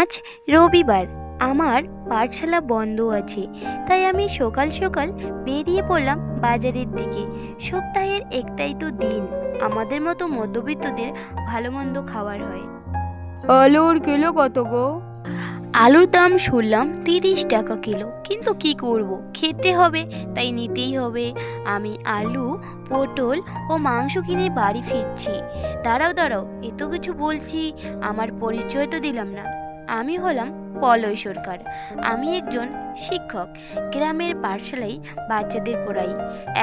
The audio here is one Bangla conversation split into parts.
আজ রবিবার। আমার পাঠশালা বন্ধ আছে তাই আমি সকাল সকাল বেরিয়ে পড়লাম বাজারের দিকে। সপ্তাহের একটাই তো দিন আমাদের মতো মধ্যবিত্তদের ভালো মন্দ খাবার হয়। আলুর কিলো কত গো? আলুর দাম শুনলাম তিরিশ টাকা কিলো কিন্তু কি করব? খেতে হবে তাই নিতেই হবে। আমি আলু পটল ও মাংস কিনে বাড়ি ফিরছি। দাঁড়াও দাঁড়াও এত কিছু বলছি আমার পরিচয় তো দিলাম না। আমি হলাম পলয় সরকার। আমি একজন শিক্ষক, গ্রামের পাঠশালায় বাচ্চাদের পড়াই।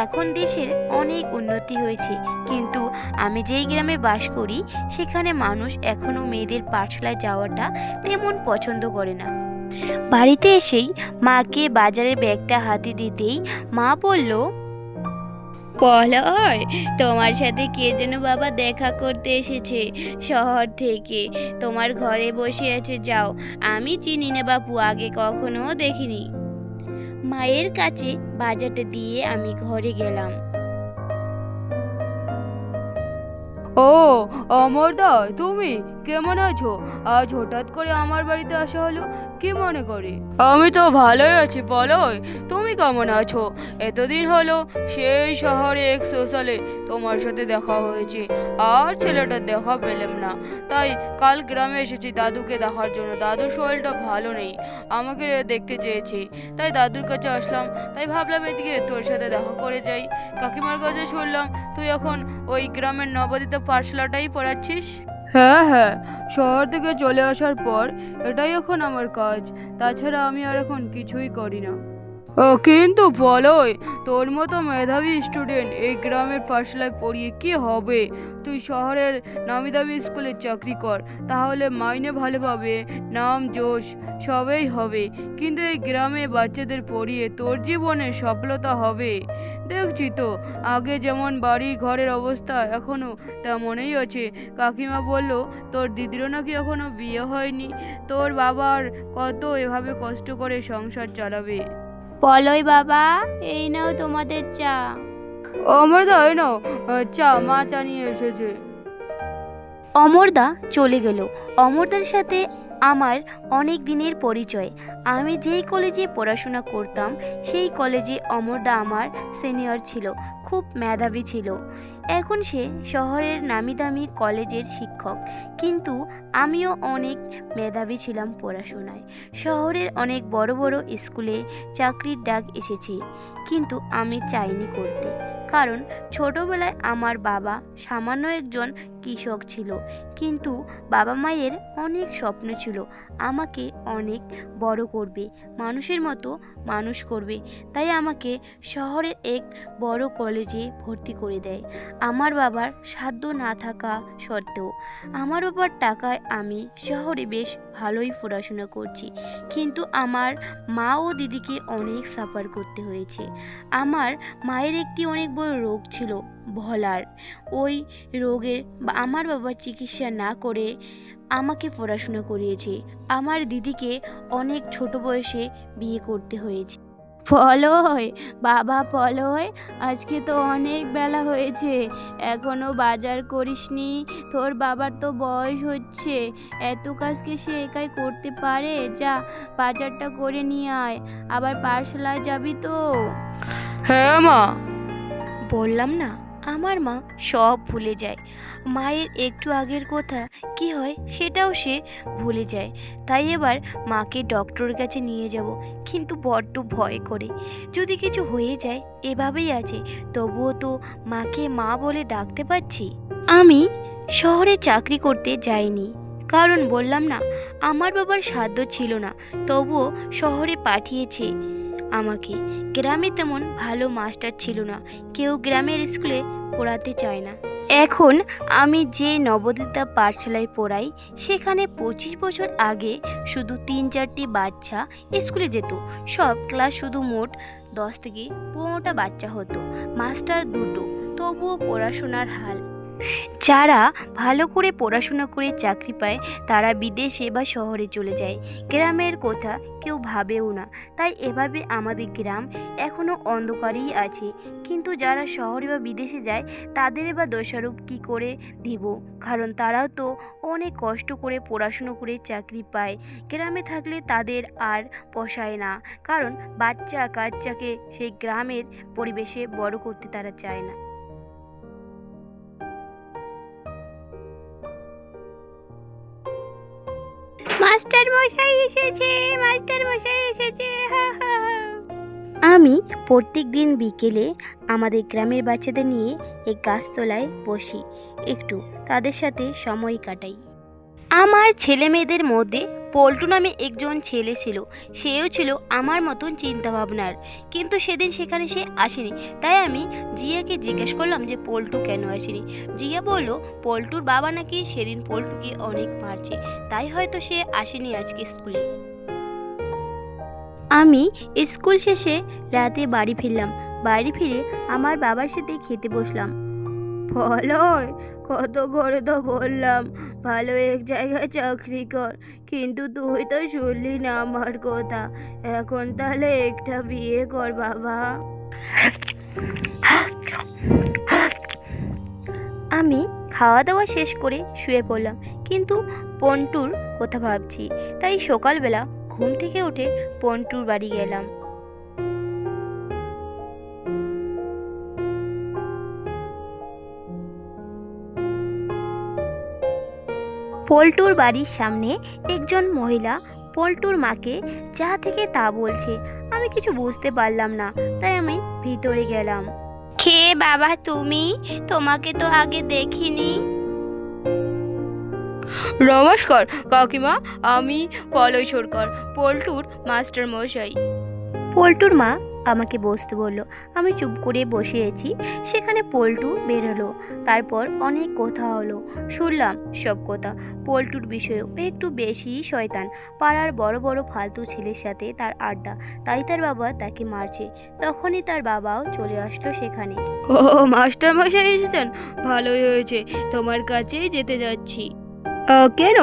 এখন দেশের অনেক উন্নতি হয়েছে, কিন্তু আমি যেই গ্রামে বাস করি, সেখানে মানুষ এখনও মেয়েদের পাঠশালায় যাওয়াটা তেমন পছন্দ করে না। বাড়িতে এসেই মাকে বাজারে ব্যাগটা হাতে দিতেই মা বলল পলয় তোমার সাথে কে যেন বাবা দেখা করতে এসেছে শহর থেকে। তোমার ঘরে বসে আছে, যাও। আমি চিনি না বাপু, আগে কখনো দেখিনি। মায়ের কাছে বাজারটা দিয়ে আমি ঘরে গেলাম। ও, অমরদা, তুমি কেমন আছো? আজ হঠাৎ করে আমার বাড়িতে আসা হলো। কি মনে করি? আমি তো ভালোই আছি বলোই তুমি কেমন আছো? এতদিন হলো সেই শহরে এক সোশ্যালে তোমার সাথে দেখা হয়েছে। আর ছেলেটার দেখা পেলাম না। তাই কাল গ্রামে এসেছি দাদুকে দেখার জন্য। দাদুর শরীরটা ভালো নেই। আমাকে দেখতে চেয়েছে। তাই দাদুর কাছে আসলাম। তাই ভাবলাম এদিকে তোর সাথে দেখা করে যাই। কাকিমার কাছে শুনলাম, তুই এখন ওই গ্রামের নবদিত পাঠশালাটাই পড়াচ্ছিস? হ্যাঁ হ্যাঁ শহর থেকে চলে আসার পর এটাই এখন আমার কাজ। তাছাড়া আমি আর এখন কিছুই করি না। ও, কিন্তু বলোই, তোর মতো মেধাবী স্টুডেন্ট এই গ্রামের পাঠশালায় পড়িয়ে কি হবে? তুই শহরের নামি দামি স্কুলে চাকরি কর, তাহলে মাইনে ভালো পাবে, নাম যশ সবই হবে। কিন্তু এই গ্রামে বাচ্চাদের পড়িয়ে তোর জীবনে সফলতা হবে। দেখছি তো আগে যেমন বাড়ি ঘরের অবস্থা এখনও তেমনই আছে। কাকিমা বলল তোর দিদিরও নাকি এখনও বিয়ে হয়নি? তোর বাবার কত এভাবে কষ্ট করে সংসার চালাবে? পলয় বাবা এই নাও তোমাদের চা। অমরদা এই নাও চা মা চা নিয়ে এসেছে। অমরদা চলে গেল। অমরদার সাথে আমার অনেক দিনের পরিচয়। আমি যেই কলেজে পড়াশোনা করতাম, সেই কলেজে অমরদা আমার সিনিয়র ছিল, খুব মেধাবী ছিল। এখন সে শহরের নামি দামি কলেজের শিক্ষক, কিন্তু আমিও অনেক মেধাবী ছিলাম পড়াশোনায়। শহরের অনেক বড় বড় স্কুলে চাকরির ডাক এসেছে, কিন্তু আমি চাইনি করতে। কারণ ছোটবেলায় আমার বাবা সামান্য একজন কৃষক ছিল। কিন্তু বাবা মায়ের অনেক স্বপ্ন ছিল, আমাকে অনেক বড় করবে, মানুষের মতো মানুষ করবে। তাই আমাকে শহরের এক বড় কলেজে ভর্তি করে দেয়। আমার বাবার সাধ্য না থাকা সত্ত্বেও আমার বাবার টাকায় আমি শহরে বেশ ভালোই পড়াশোনা করছি। কিন্তু আমার মা ও দিদিকে অনেক সাফার করতে হয়েছে। আমার মায়ের একটি অনেক বড় রোগ ছিল ভলার ওই রোগের বা আমার বাবা চিকিৎসা না করে আমাকে পড়াশোনা করিয়েছে। আমার দিদিকে অনেক ছোট বয়সে বিয়ে করতে হয়েছে। পলয় বাবা পলয় আজকে তো অনেক বেলা হয়েছে। এখনও বাজার করিসনি তোর বাবার তো বয়স হচ্ছে। এত কাজকে সে একাই করতে পারে? যা বাজারটা করে নিয়ে আয়। আবার পাঠশালায় যাবি তো? হ্যাঁ মা। বললাম না। আমার মা সব ভুলে যায়। মায়ের একটু আগের কথা, কি হয় সেটাও সে ভুলে যায়। তাই এবার মাকে ডক্টরের কাছে নিয়ে যাব, কিন্তু বড্ড ভয় করে। যদি কিছু হয়ে যায়, এভাবেই আছে, তবুও তো মাকে মা বলে ডাকতে পারছি? আমি শহরে চাকরি করতে যাইনি, কারণ বললাম না, আমার বাবার সাধ্য ছিল না, তবুও শহরে পাঠিয়েছে আমাকে। গ্রামে তেমন ভালো মাস্টার ছিল না, কেউ গ্রামের স্কুলে পড়াতে চায় না। এখন আমি যে নবদিতা পাঠশালায় পড়াই, সেখানে পঁচিশ বছর আগে শুধু তিন চারটি বাচ্চা স্কুলে যেত। সব ক্লাস শুধু মোট দশ থেকে পনেরোটা বাচ্চা হতো, মাস্টার দুটো। তবুও পড়াশোনার হাল যারা ভালো করে পড়াশোনা করে চাকরি পায়, তারা বিদেশে বা শহরে চলে যায়। গ্রামের কথা কেউ ভাবেও না। তাই এভাবে আমাদের গ্রাম এখনও অন্ধকারেই আছে। কিন্তু যারা শহরে বা বিদেশে যায়, তাদের বা দোষারোপ কী করে দিব? কারণ তারাও তো অনেক কষ্ট করে পড়াশুনো করে চাকরি পায়। গ্রামে থাকলে তাদের আর পোষায় না। কারণ বাচ্চা কাচ্চাকে সেই গ্রামের পরিবেশে বড় করতে তারা চায় না। মাস্টার মশাই এসেছে মাস্টার মশাই এসেছে আমি প্রত্যেক দিন বিকেলে আমাদের গ্রামের বাচ্চাদের নিয়ে এই গাছতলায় বসি একটু তাদের সাথে সময় কাটাই। আমার ছেলে মেয়েদের মধ্যে পল্টু নামে একজন ছেলে ছিল। সেও ছিল আমার মতন চিন্তাভাবনার। কিন্তু সেদিন সেখানে সে আসেনি। তাই আমি জিয়াকে জিজ্ঞেস করলাম যে, পল্টু কেন আসেনি? জিয়া বলল, পল্টুর বাবা নাকি সেদিন পল্টুকে অনেক মারছে। তাই হয়তো সে আসেনি আজকে স্কুলে। আমি স্কুল শেষে রাতে বাড়ি ফিরলাম। বাড়ি ফিরে আমার বাবার সাথে খেতে বসলাম। বলো কত করে তো বললাম, ভালো এক জায়গায় চাকরি কর, কিন্তু তুই তো শুনলি না আমার কথা। এখন তাহলে একটা বিয়ে কর বাবা। আমি খাওয়া দাওয়া শেষ করে শুয়ে পড়লাম, কিন্তু পন্টুর কথা ভাবছি। তাই সকালবেলা ঘুম থেকে উঠে পন্টুর বাড়ি গেলাম। পল্টুর বাড়ির সামনে একজন মহিলা পল্টুর মাকে যা থেকে তা বলছে আমি কিছু বুঝতে পারলাম না তাই আমি ভিতরে গেলাম। খে বাবা তুমি? তোমাকে তো আগে দেখিনি। নমস্কার কাকিমা আমি পলয় সরকার পল্টুর মাস্টার মশাই পল্টুর মা আমাকে বসতে বলল। আমি চুপ করে বসে আছি সেখানে পল্টু বেরোলো। তারপর অনেক কথা হলো। শুনলাম সব কথা। পল্টুর বিষয়ে একটু বেশি শয়তান। পাড়ার বড় বড় ফালতু ছেলের সাথে তার আড্ডা। তাই তার বাবা তাকে মারছে। তখনই তার বাবাও চলে আসলো সেখানে। ও মাস্টার মশাই এসেছেন? ভালোই হয়েছে। তোমার কাছেই যেতে যাচ্ছি। কেন?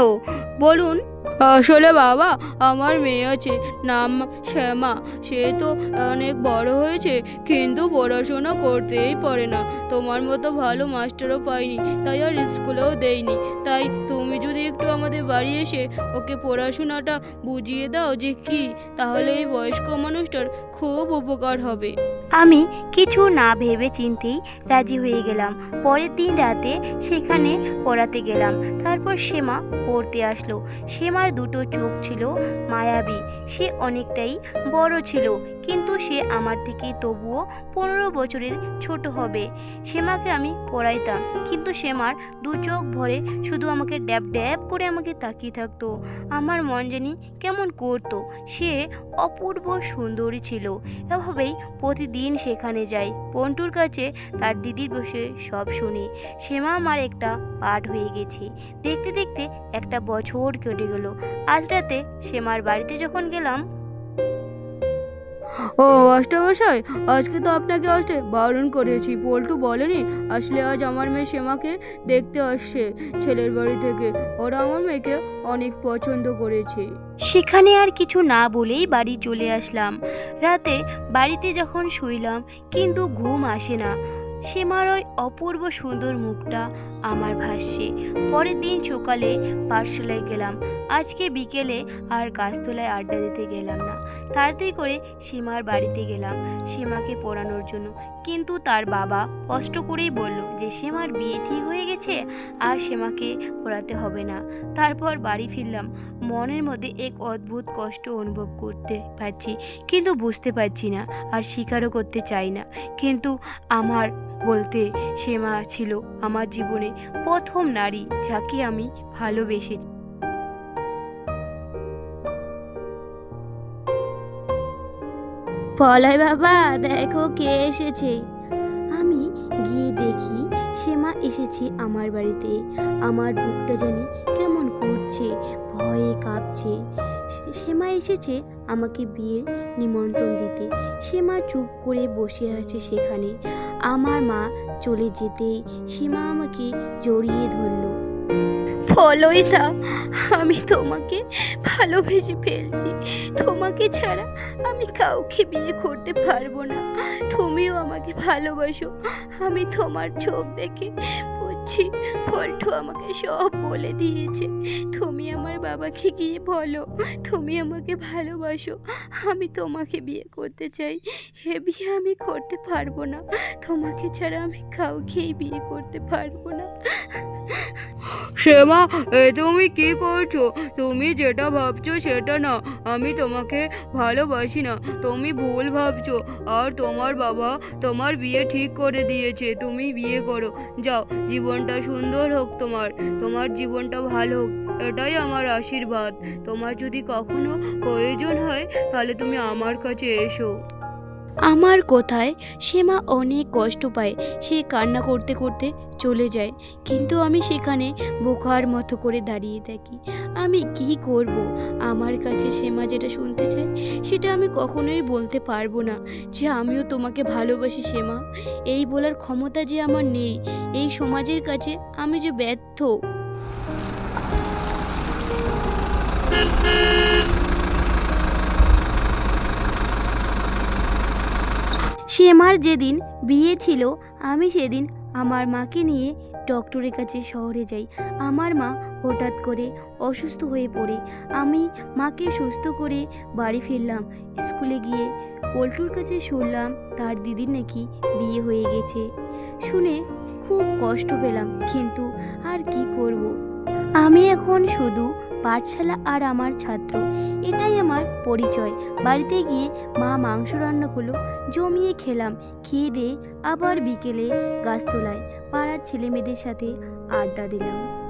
বলুন। আসলে বাবা, আমার মেয়ে আছে, নাম শ্যামা। সে তো অনেক বড় হয়েছে, কিন্তু পড়াশোনা করতেই পারে না। তোমার মতো ভালো মাস্টারও পাইনি, তাই আর স্কুলেও দেয়নি তাই তুমি যদি একটু আমাদের বাড়ি এসে ওকে পড়াশোনাটা বুঝিয়ে দাও যে কি, তাহলে এই বয়স্ক মানুষটার খুব উপকার হবে। আমি কিছু না ভেবে চিন্তেই রাজি হয়ে গেলাম। পরের দিন রাতে সেখানে পড়াতে গেলাম। তারপর সেমা পড়তে আসলো। সেমার দুটো চোখ ছিল মায়াবী। সে অনেকটাই বড় ছিল, কিন্তু সে আমার থেকে তবুও পনেরো বছরের ছোট হবে। সেমাকে আমি পড়াইতাম, কিন্তু সেমার দু চোখ ভরে শুধু আমাকে ড্যাব ড্যাব করে আমাকে তাকিয়ে থাকতো। আমার মন জানি কেমন করত, সে অপূর্ব সুন্দরী ছিল। এভাবেই প্রতিদিন সেখানে যাই পন্টুর কাছে তার দিদির বসে সব শুনি সেমা আমার একটা পাঠ হয়ে গেছে। দেখতে দেখতে একটা বছর কেটে গেল। আজ রাতে সেমার বাড়িতে যখন গেলাম ও মাস্টারমশাই আজকে তো আপনাকে আসতে বারণ করেছি। পল্টু বলেনি, আসলে আজ আমার মেয়ে শ্যামাকে দেখতে আসছে ছেলের বাড়ি থেকে। ওরা আমার মেয়েকে অনেক পছন্দ করেছে। সেখানে আর কিছু না বলেই বাড়ি চলে আসলাম। রাতে বাড়িতে যখন শুইলাম, কিন্তু ঘুম আসে না। সেমার ওই অপূর্ব সুন্দর মুখটা আমার ভাসছে পরের দিন সকালে পাঠশালায় গেলাম। আজকে বিকেলে আর গাছতলায় আড্ডা দিতে গেলাম না। তাড়াতাড়ি করে সীমার বাড়িতে গেলাম সীমাকে পড়ানোর জন্য। কিন্তু তার বাবা কষ্ট করেই বলল যে, সীমার বিয়ে ঠিক হয়ে গেছে আর সীমাকে পড়াতে হবে না। তারপর বাড়ি ফিরলাম। মনের মধ্যে এক অদ্ভুত কষ্ট অনুভব করতে পারছি, কিন্তু বুঝতে পারছি না আর স্বীকারও করতে চাই না। কিন্তু আমার বলতে সেমা ছিল আমার জীবনে প্রথম নারী যাকে আমি ভালোবেসেছি। পলয় বাবা, দেখো কে এসেছে। আমি গিয়ে দেখি সেমা এসেছে আমার বাড়িতে। আমার বুকটা জানি কেমন করছে, ভয়ে কাঁপছে। সেমা এসেছে আমাকে বিয়ের নিমন্ত্রণ দিতে। সীমা চুপ করে বসে আছে সেখানে। আমার মা চলে যেতেই সীমা আমাকে জড়িয়ে ধরলো। ফলইতা আমি তোমাকে ভালোবেসে ফেলছি। তোমাকে ছাড়া আমি কাউকে বিয়ে করতে পারব না। তুমিও আমাকে ভালোবাসো। আমি তোমার চোখ দেখে বুঝছি ফল্টু আমাকে সব বলে দিয়েছে। তুমি আমার বাবাকে গিয়ে বলো। তুমি আমাকে ভালোবাসো। আমি তোমাকে বিয়ে করতে চাই। হে বিয়ে আমি করতে পারব না। তোমাকে ছাড়া আমি কাউকেই বিয়ে করতে পারব না। শ্যামা তুমি কি করছ? তুমি যেটা ভাবছ সেটা না। আমি তোমাকে ভালোবাসি না। তুমি ভুল ভাবছ। আর তোমার বাবা তোমার বিয়ে ঠিক করে দিয়েছে। তুমি বিয়ে করো। যাও, জীবনটা সুন্দর হোক তোমার। তোমার জীবনটা ভালো হোক। এটাই আমার আশীর্বাদ। তোমার যদি কখনো প্রয়োজন হয়, তাহলে তুমি আমার কাছে এসো। আমার কথায় সীমা অনেক কষ্ট পায়। সে কান্না করতে করতে চলে যায়। কিন্তু আমি সেখানে বোকার মতো করে দাঁড়িয়ে থাকি। আমি কি করব? আমার কাছে সীমা যেটা শুনতে চায়, সেটা আমি কখনোই বলতে পারব না যে আমিও তোমাকে ভালোবাসি সীমা এই বলার ক্ষমতা যে আমার নেই। এই সমাজের কাছে আমি যে ব্যর্থ। শ্যামার যেদিন বিয়ে ছিল, আমি সেদিন আমার মাকে নিয়ে ডক্টরের কাছে শহরে যাই। আমার মা হঠাৎ করে অসুস্থ হয়ে পড়ে। আমি মাকে সুস্থ করে বাড়ি ফিরলাম। স্কুলে গিয়ে পল্টুর কাছে শুনলাম তার দিদির নাকি বিয়ে হয়ে গেছে। শুনে খুব কষ্ট পেলাম, কিন্তু আর কি করব? আমি এখন শুধু পাঠশালা আর আমার ছাত্র। এটাই আমার পরিচয়। বাড়িতে গিয়ে মা মাংস রান্নাগুলো জমিয়ে খেলাম। খেয়ে দিয়ে আবার বিকেলে গাছতলায় পাড়ার ছেলেমেয়েদের সাথে আড্ডা দিলাম।